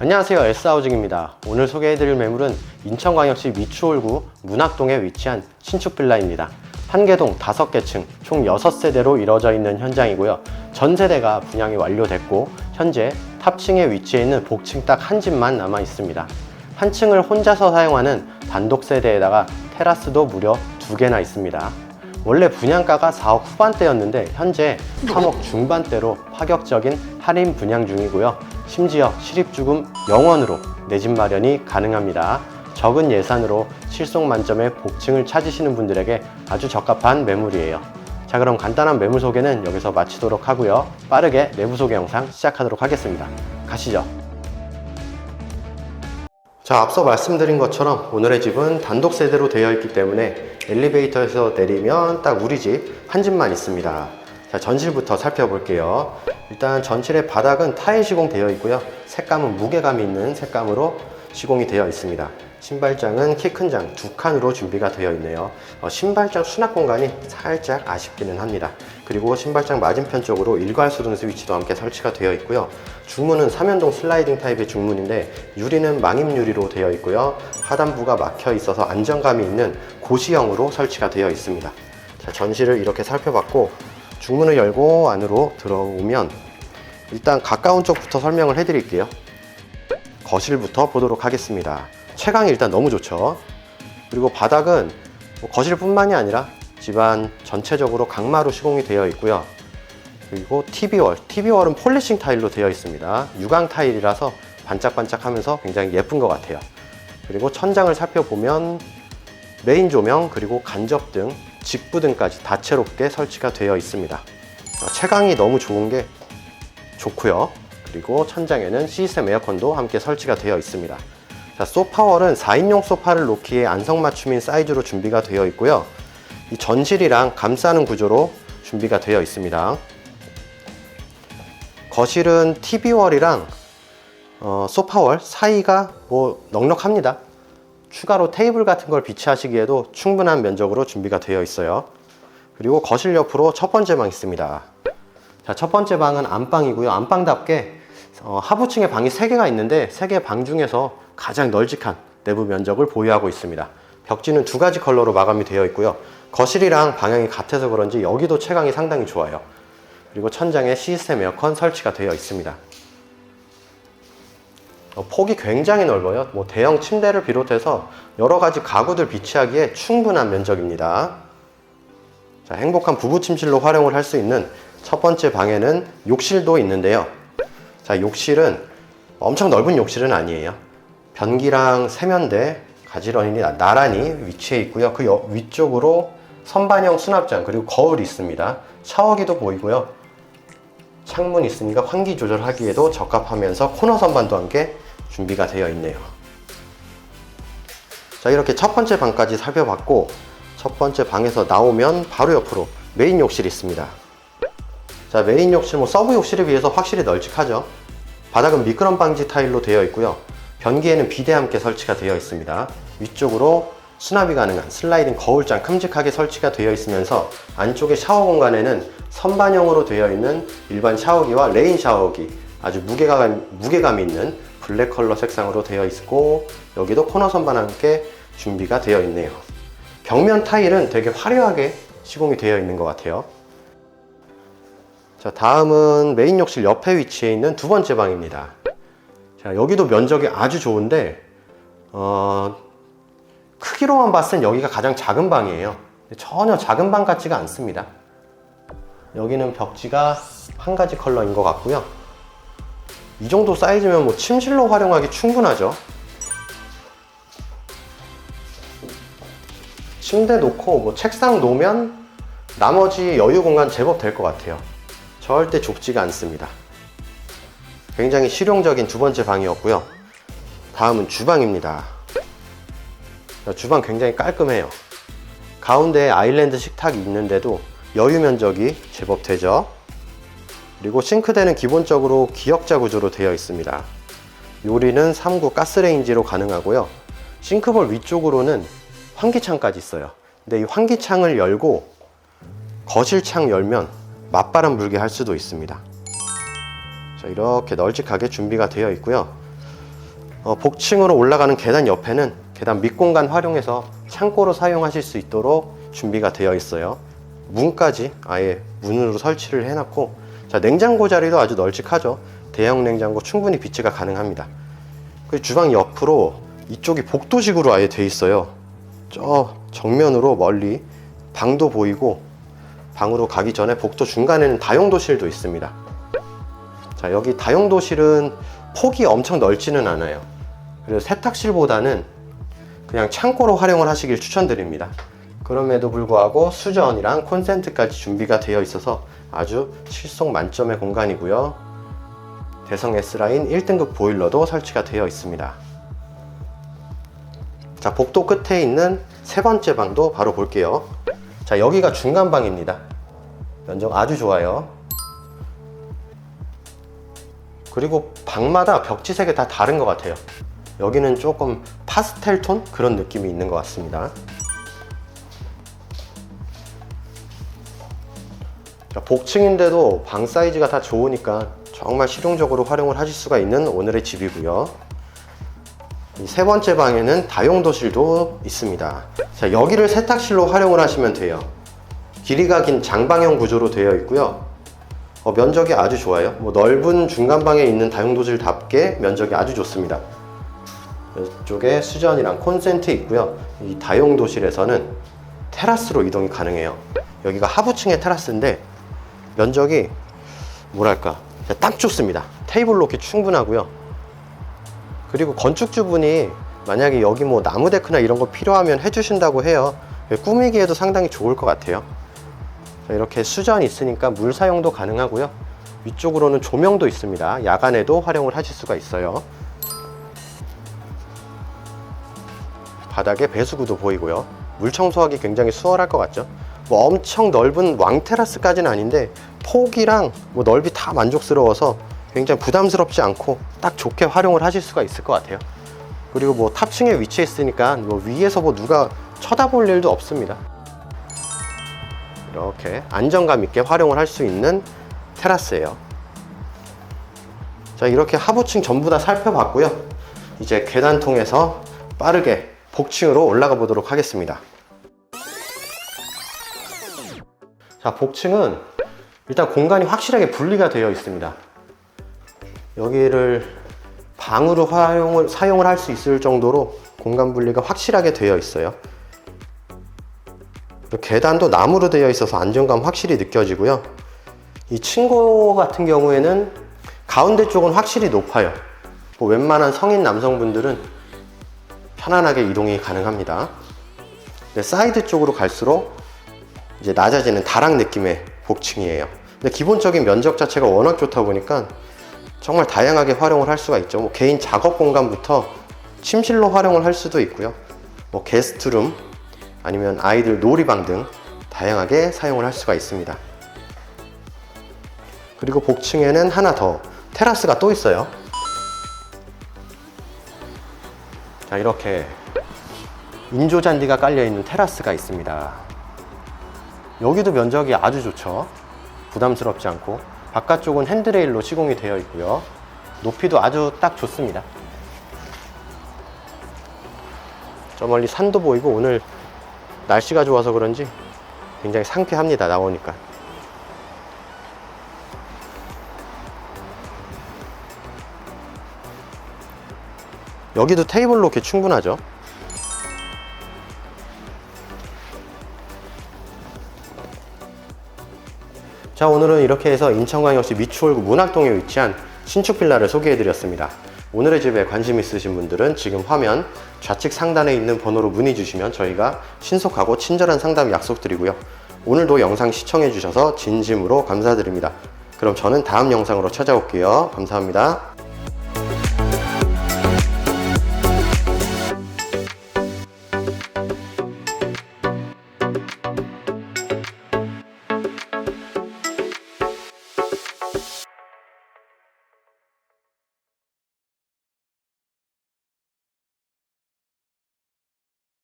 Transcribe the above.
안녕하세요. S하우징입니다. 오늘 소개해드릴 매물은 인천광역시 미추홀구 문학동에 위치한 신축 빌라입니다. 한개동 5개 층, 총 6세대로 이루어져 있는 현장이고요. 전 세대가 분양이 완료됐고 현재 탑층에 위치해 있는 복층 딱 한 집만 남아 있습니다. 한 층을 혼자서 사용하는 단독 세대에다가 테라스도 무려 두 개나 있습니다. 원래 분양가가 4억 후반대였는데 현재 3억 중반대로 파격적인 할인 분양 중이고요. 심지어 실입주금 0원으로 내 집 마련이 가능합니다. 적은 예산으로 실속 만점의 복층을 찾으시는 분들에게 아주 적합한 매물이에요. 자 그럼 간단한 매물 소개는 여기서 마치도록 하고요. 빠르게 내부 소개 영상 시작하도록 하겠습니다. 가시죠. 자, 앞서 말씀드린 것처럼 오늘의 집은 단독 세대로 되어 있기 때문에 엘리베이터에서 내리면 딱 우리 집 한 집만 있습니다. 자, 전실부터 살펴볼게요. 일단 전실의 바닥은 타일 시공되어 있고요. 색감은 무게감 있는 색감으로 시공이 되어 있습니다. 신발장은 키 큰 장 두 칸으로 준비가 되어 있네요. 어, 신발장 수납 공간이 살짝 아쉽기는 합니다. 그리고 신발장 맞은편 쪽으로 일괄 수등 스위치도 함께 설치가 되어 있고요. 중문은 삼연동 슬라이딩 타입의 중문인데 유리는 망임 유리로 되어 있고요. 하단부가 막혀 있어서 안정감이 있는 고시형으로 설치가 되어 있습니다. 자, 전실을 이렇게 살펴봤고 중문을 열고 안으로 들어오면 일단 가까운 쪽부터 설명을 해드릴게요. 거실부터 보도록 하겠습니다. 채광이 일단 너무 좋죠. 그리고 바닥은 뭐 거실뿐만이 아니라 집안 전체적으로 강마루 시공이 되어 있고요. 그리고 TV월, TV월은 폴리싱 타일로 되어 있습니다. 유광 타일이라서 반짝반짝하면서 굉장히 예쁜 것 같아요. 그리고 천장을 살펴보면 메인 조명 그리고 간접 등, 직부 등까지 다채롭게 설치가 되어 있습니다. 어, 채광이 너무 좋은 게 좋고요. 그리고 천장에는 시스템 에어컨도 함께 설치가 되어 있습니다. 자, 소파월은 4인용 소파를 놓기에 안성맞춤인 사이즈로 준비가 되어 있고요. 이 전실이랑 감싸는 구조로 준비가 되어 있습니다. 거실은 TV월이랑 어, 소파월 사이가 뭐 넉넉합니다. 추가로 테이블 같은 걸 비치하시기에도 충분한 면적으로 준비가 되어 있어요. 그리고 거실 옆으로 첫 번째 방 있습니다. 자, 첫 번째 방은 안방이고요. 안방답게 어, 하부층에 방이 3개가 있는데 3개 방 중에서 가장 널찍한 내부 면적을 보유하고 있습니다. 벽지는 두 가지 컬러로 마감이 되어 있고요. 거실이랑 방향이 같아서 그런지 여기도 채광이 상당히 좋아요. 그리고 천장에 시스템 에어컨 설치가 되어 있습니다. 어, 폭이 굉장히 넓어요. 뭐 대형 침대를 비롯해서 여러 가지 가구들 비치하기에 충분한 면적입니다. 자, 행복한 부부 침실로 활용을 할 수 있는 첫 번째 방에는 욕실도 있는데요. 자, 욕실은 엄청 넓은 욕실은 아니에요. 변기랑 세면대 가지런히 나- 나란히 위치해 있고요. 그 옆- 위쪽으로 선반형 수납장 그리고 거울이 있습니다. 샤워기도 보이고요. 창문 있으니까 환기 조절하기에도 적합하면서 코너 선반도 함께 준비가 되어 있네요. 자, 이렇게 첫 번째 방까지 살펴봤고 첫 번째 방에서 나오면 바로 옆으로 메인 욕실이 있습니다. 자, 메인 욕실 뭐 서브 욕실에 비해서 확실히 널찍하죠. 바닥은 미끄럼 방지 타일로 되어 있고요. 변기에는 비대 함께 설치가 되어 있습니다. 위쪽으로 수납이 가능한 슬라이딩 거울장 큼직하게 설치가 되어 있으면서 안쪽에 샤워 공간에는 선반형으로 되어 있는 일반 샤워기와 레인 샤워기 아주 무게감, 무게감 있는 블랙 컬러 색상으로 되어 있고 여기도 코너 선반과 함께 준비가 되어 있네요. 벽면 타일은 되게 화려하게 시공이 되어 있는 것 같아요. 자, 다음은 메인 욕실 옆에 위치해 있는 두 번째 방입니다. 자, 여기도 면적이 아주 좋은데, 어, 크기로만 봤을 땐 여기가 가장 작은 방이에요. 전혀 작은 방 같지가 않습니다. 여기는 벽지가 한 가지 컬러인 것 같고요. 이 정도 사이즈면 뭐 침실로 활용하기 충분하죠. 침대 놓고 뭐 책상 놓으면 나머지 여유 공간 제법 될 것 같아요. 절대 좁지가 않습니다. 굉장히 실용적인 두 번째 방이었고요. 다음은 주방입니다. 자, 주방 굉장히 깔끔해요. 가운데에 아일랜드 식탁이 있는데도 여유 면적이 제법 되죠. 그리고 싱크대는 기본적으로 기역자 구조로 되어 있습니다. 요리는 3구 가스레인지로 가능하고요. 싱크볼 위쪽으로는 환기창까지 있어요. 근데 이 환기창을 열고 거실창 열면 맞바람 불게 할 수도 있습니다. 자, 이렇게 널찍하게 준비가 되어 있고요. 어, 복층으로 올라가는 계단 옆에는 계단 밑공간 활용해서 창고로 사용하실 수 있도록 준비가 되어 있어요. 문까지 아예 문으로 설치를 해놨고 자 냉장고 자리도 아주 널찍하죠. 대형 냉장고 충분히 비치가 가능합니다. 그 주방 옆으로 이쪽이 복도식으로 아예 돼 있어요. 저 정면으로 멀리 방도 보이고 방으로 가기 전에 복도 중간에는 다용도실도 있습니다. 자 여기 다용도실은 폭이 엄청 넓지는 않아요. 그래서 세탁실보다는 그냥 창고로 활용을 하시길 추천드립니다. 그럼에도 불구하고 수전이랑 콘센트까지 준비가 되어 있어서 아주 실속 만점의 공간이고요. 대성 S라인 1등급 보일러도 설치가 되어 있습니다. 자, 복도 끝에 있는 세 번째 방도 바로 볼게요. 자, 여기가 중간 방입니다. 면적 아주 좋아요. 그리고 방마다 벽지색이 다 다른 것 같아요. 여기는 조금 파스텔 톤 그런 느낌이 있는 것 같습니다. 자, 복층인데도 방 사이즈가 다 좋으니까 정말 실용적으로 활용을 하실 수가 있는 오늘의 집이고요. 이세 번째 방에는 다용도실도 있습니다. 자, 여기를 세탁실로 활용을 하시면 돼요. 길이가 긴 장방형 구조로 되어 있고요. 어, 면적이 아주 좋아요. 뭐 넓은 중간방에 있는 다용도실답게 면적이 아주 좋습니다. 이쪽에 수전이랑 콘센트 있고요. 이 다용 도실에서는 테라스로 이동이 가능해요. 여기가 하부층의 테라스인데 면적이 뭐랄까 딱 좋습니다. 테이블 놓기 충분하고요. 그리고 건축주분이 만약에 여기 뭐 나무 데크나 이런 거 필요하면 해주신다고 해요. 꾸미기에도 상당히 좋을 것 같아요. 자, 이렇게 수전이 있으니까 물 사용도 가능하고요. 위쪽으로는 조명도 있습니다. 야간에도 활용을 하실 수가 있어요. 바닥에 배수구도 보이고요. 물 청소하기 굉장히 수월할 것 같죠? 뭐 엄청 넓은 왕 테라스까지는 아닌데 폭이랑 뭐 넓이 다 만족스러워서 굉장히 부담스럽지 않고 딱 좋게 활용을 하실 수가 있을 것 같아요. 그리고 뭐 탑층에 위치해 있으니까 뭐 위에서 뭐 누가 쳐다볼 일도 없습니다. 이렇게 안정감 있게 활용을 할 수 있는 테라스예요. 자, 이렇게 하부층 전부 다 살펴봤고요. 이제 계단 통해서 빠르게 복층으로 올라가 보도록 하겠습니다. 자, 복층은 일단 공간이 확실하게 분리가 되어 있습니다. 여기를 방으로 활용을, 사용을 할 수 있을 정도로 공간 분리가 확실하게 되어 있어요. 계단도 나무로 되어 있어서 안정감 확실히 느껴지고요. 이 층고 같은 경우에는 가운데 쪽은 확실히 높아요. 뭐 웬만한 성인 남성분들은 편안하게 이동이 가능합니다. 사이드 쪽으로 갈수록 이제 낮아지는 다락 느낌의 복층이에요. 근데 기본적인 면적 자체가 워낙 좋다 보니까 정말 다양하게 활용을 할 수가 있죠. 뭐 개인 작업 공간부터 침실로 활용을 할 수도 있고요. 뭐 게스트룸 아니면 아이들 놀이방 등 다양하게 사용을 할 수가 있습니다. 그리고 복층에는 하나 더 테라스가 또 있어요. 자, 이렇게 인조 잔디가 깔려 있는 테라스가 있습니다. 여기도 면적이 아주 좋죠. 부담스럽지 않고 바깥쪽은 핸드레일로 시공이 되어 있고요. 높이도 아주 딱 좋습니다. 저 멀리 산도 보이고 오늘 날씨가 좋아서 그런지 굉장히 상쾌합니다. 나오니까. 여기도 테이블 놓기 충분하죠. 자 오늘은 이렇게 해서 인천광역시 미추홀구 문학동에 위치한 신축 빌라를 소개해 드렸습니다. 오늘의 집에 관심 있으신 분들은 지금 화면 좌측 상단에 있는 번호로 문의 주시면 저희가 신속하고 친절한 상담 약속드리고요. 오늘도 영상 시청해 주셔서 진심으로 감사드립니다. 그럼 저는 다음 영상으로 찾아올게요. 감사합니다.